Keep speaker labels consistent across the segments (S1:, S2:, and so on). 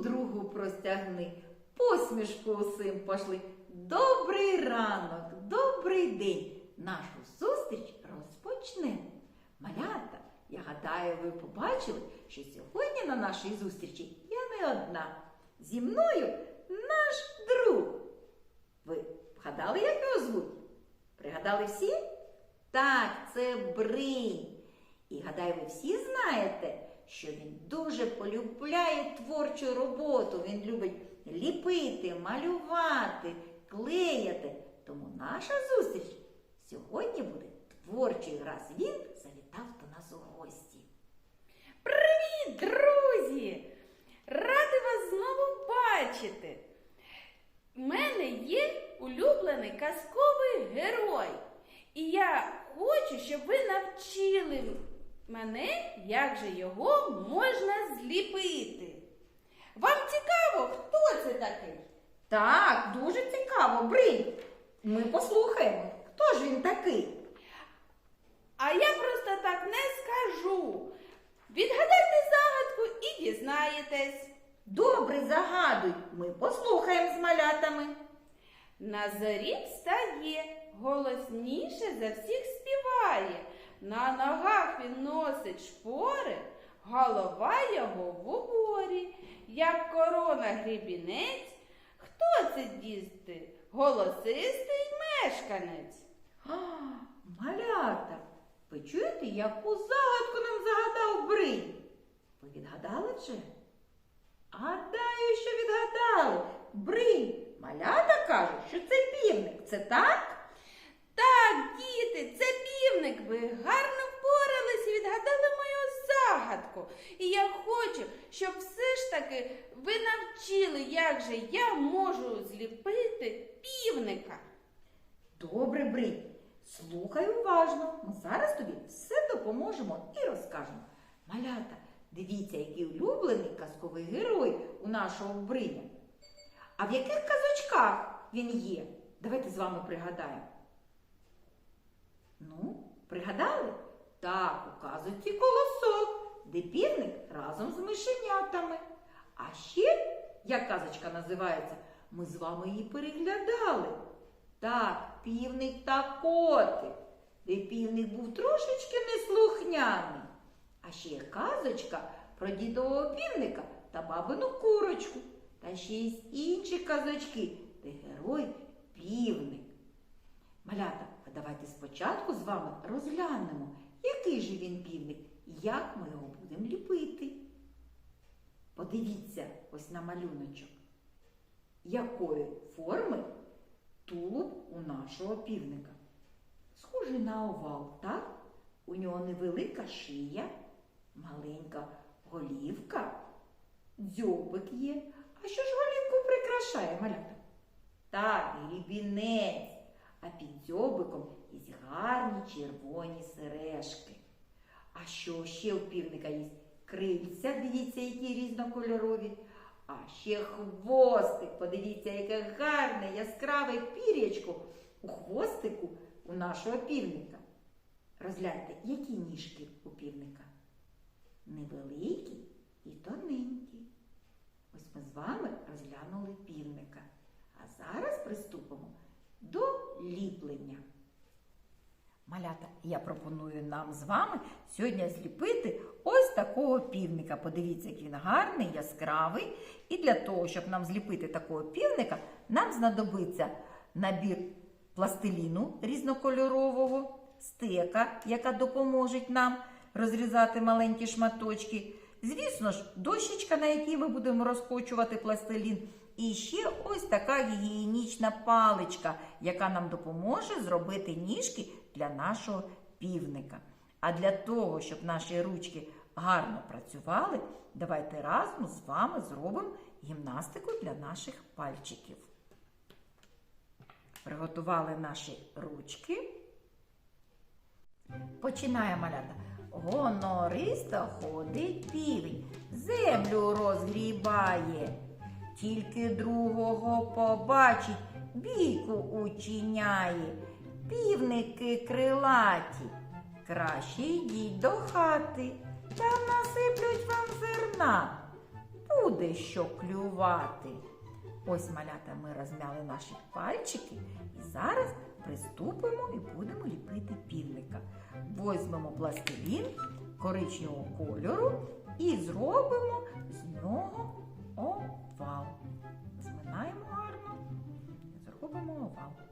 S1: другу простягни, посмішку усім пошли. Добрий ранок, добрий день. Нашу зустріч розпочнемо. Малята, я гадаю, ви побачили, що сьогодні на нашій зустрічі я не одна. Зі мною наш друг. Ви вгадали, як його звуть? Пригадали всі? Так, це Бринь. І гадаю, ви всі знаєте, що він дуже полюбляє творчу роботу. Він любить ліпити, малювати, клеяти. Тому наша зустріч сьогодні буде творчою, раз він завітав до нас у гості.
S2: Привіт, друзі! Ради вас знову бачити. У мене є улюблений казковий герой. І я хочу, щоб ви навчили мене, як же його можна зліпити. Вам цікаво, хто це такий?
S1: Так, дуже цікаво, Бринь. Ми послухаємо, хто ж він такий?
S2: А я просто так не скажу. Відгадайте загадку і дізнаєтесь.
S1: Добре, загадуй, ми послухаємо з малятами.
S2: На зорі встає, голосніше за всіх співає. На ногах він носить шпори, голова його в уборі, як корона грібінець. Хто це діти? Голосистий мешканець.
S1: А, малята, ви чуєте, яку загадку нам загадав Бринь? Ви відгадали вже? Гадаю, що відгадали. Бринь, малята кажуть, що це півник. Це так?
S2: Так, діти, це півник. Ви гарно впорались і відгадали мою загадку. І я хочу, щоб все ж таки ви навчили, як же я можу зліпити півника.
S1: Добре, Бринь. Слухай уважно. Ми зараз тобі все допоможемо і розкажемо. Малята, дивіться, який улюблений казковий герой у нашого Бриня. А в яких казочках він є? Давайте з вами пригадаємо. Ну, пригадали? Так, у казочці колосок, де півник разом з мишенятами. А ще, як казочка називається, ми з вами її переглядали. Так, півник та котик, де півник був трошечки неслухняний. А ще є казочка про дідового півника та бабину курочку. Та ще є інші казочки, де герой півник. Малята, давайте спочатку з вами розглянемо, який же він півник і як ми його будемо ліпити. Подивіться ось на малюночок. Якої форми тулуб у нашого півника? Схожий на овал, так? У нього невелика шия, маленька голівка, дзьобик є. А що ж голівку прикрашає малята? Так, грібінець, а під дзьобиком є гарні червоні сережки. А що ще у півника є? Крильця, дивіться, які різнокольорові. А ще хвостик. Подивіться, яке гарне, яскраве пір'ячко у хвостику у нашого півника. Розгляньте, які ніжки у півника. Невеликі і тоненькі. Ось ми з вами розглянули півника. А зараз приступимо до ліплення. Малята, я пропоную нам з вами сьогодні зліпити ось такого півника. Подивіться, який він гарний, яскравий. І для того, щоб нам зліпити такого півника, нам знадобиться набір пластиліну різнокольорового, стека, яка допоможе нам розрізати маленькі шматочки. Звісно ж, дощечка, на якій ми будемо розкочувати пластилін. І ще ось така гігієнічна паличка, яка нам допоможе зробити ніжки для нашого півника. А для того, щоб наші ручки гарно працювали, давайте разом з вами зробимо гімнастику для наших пальчиків. Приготували наші ручки. Починаємо малята. Гонористо ходить півень, землю розгрібає. Тільки другого побачить, бійку учиняє. Півники крилаті. Краще йдіть до хати, там насиплють вам зерна. буде що клювати. Ось малята ми розмяли наші пальчики і зараз приступимо і будемо ліпити півника. Возьмемо пластилін коричневого кольору і зробимо з нього зробимо.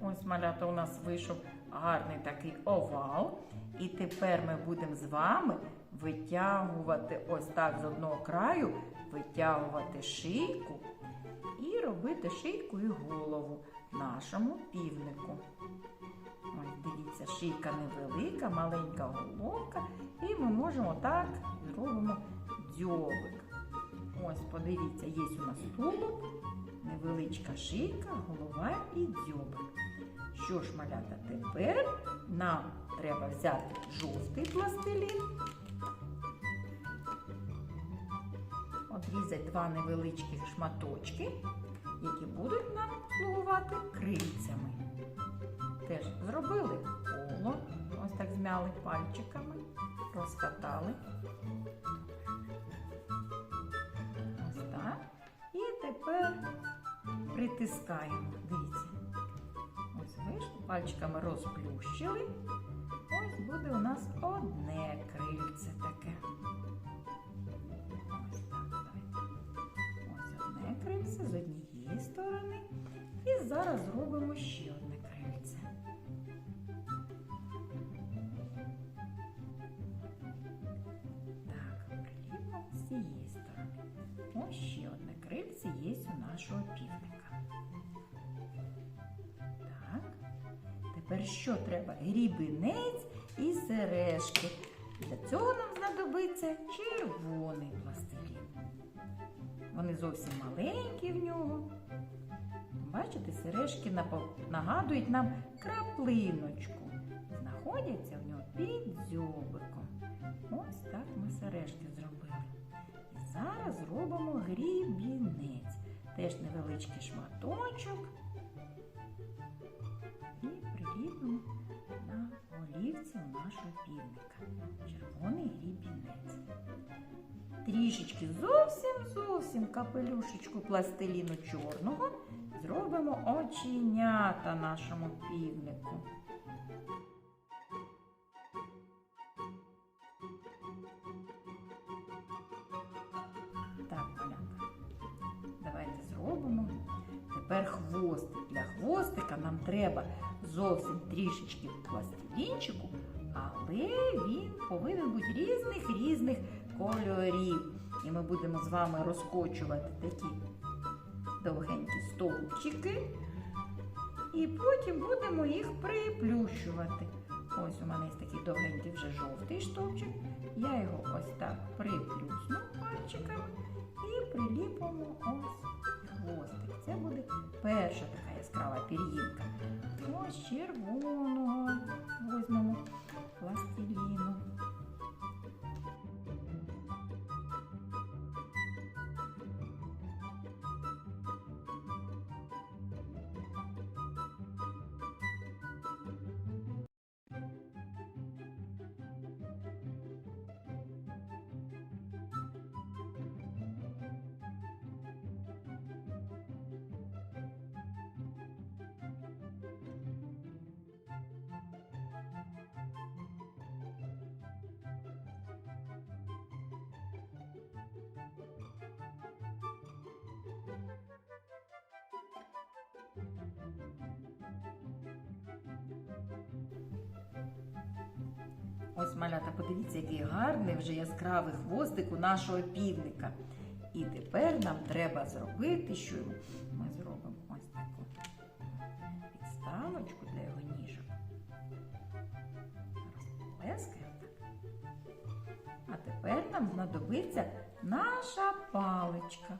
S1: Ось малята у нас вийшов гарний такий овал. І тепер ми будемо з вами витягувати ось так з одного краю, витягувати шийку і робити шийку і голову нашому півнику. Дивіться, шийка невелика, маленька головка, і ми можемо так зробимо дзьобик. Ось, подивіться, є у нас тулуб, невеличка шийка, голова і дзьобик. Що ж, малята, тепер нам треба взяти жовтий пластилін, одрізати два невеличкі шматочки, які будуть нам слугувати крильцями. Теж зробили коло, ось так змяли пальчиками, розкатали. Ось так. І тепер притискаємо. Дивіться. Ось вийшло, пальчиками розплющили. Ось буде у нас одне крильце таке. Ось так, давайте. Ось одне крильце з однієї сторони. І зараз зробимо ще одне нашого півника. Так. Тепер що треба? Грібінець і сережки. Для цього нам знадобиться червоний пластилін. Вони зовсім маленькі в нього. Бачите, сережки нагадують нам краплиночку. Знаходяться в нього під дзьобиком. Ось так ми сережки зробили. І зараз зробимо грібінець. Теж невеличкий шматочок. І приліпимо на голівці у нашого півника. Червоний грібінець. Трішечки зовсім зовсім капелюшечку пластиліну чорного зробимо оченята нашому півнику. Тепер хвостик. Для хвостика нам треба зовсім трішечки пластилінчику, але він повинен бути різних різних кольорів. І ми будемо з вами розкочувати такі довгенькі стовпчики. І потім будемо їх приплющувати. Ось у мене є такий довгенький вже жовтий стовпчик. Я його ось так приплюсну пальчиками і приліпимо ось хвостик. Це буде перша така яскрава пір'їнка. Ось червоного візьмемо пластиліну. Ось малята, подивіться, який гарний вже яскравий хвостик у нашого півника. І тепер нам треба зробити, що ми зробимо ось таку підставочку для його ніжок. Розплескаємо так. А тепер нам знадобиться наша паличка.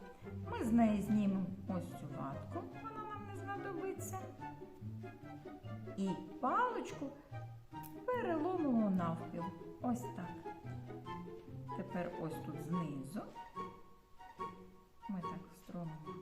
S1: Ми з неї знімемо ось цю ватку, вона нам не знадобиться. І паличку переломимо навпіл. Ось так. Тепер ось тут знизу. Ми так встромимо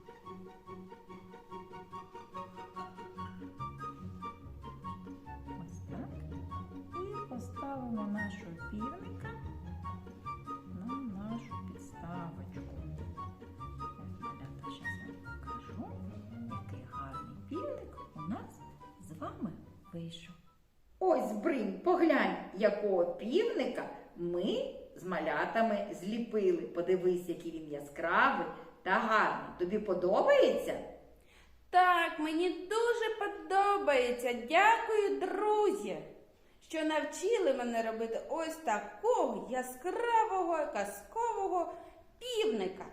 S1: Ось, Бринь, поглянь, якого півника ми з малятами зліпили. Подивись, який він яскравий та гарний. Тобі подобається?
S2: Так, мені дуже подобається. Дякую, друзі, що навчили мене робити ось такого яскравого казкового півника.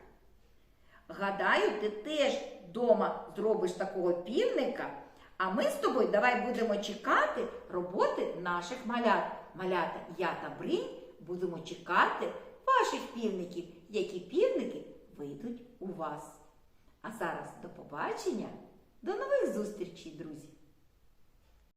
S1: Гадаю, ти теж вдома зробиш такого півника, а ми з тобою давай будемо чекати роботи наших малят. Малята, я та Бринь будемо чекати ваших півників, які півники вийдуть у вас. А зараз до побачення, до нових зустрічей, друзі!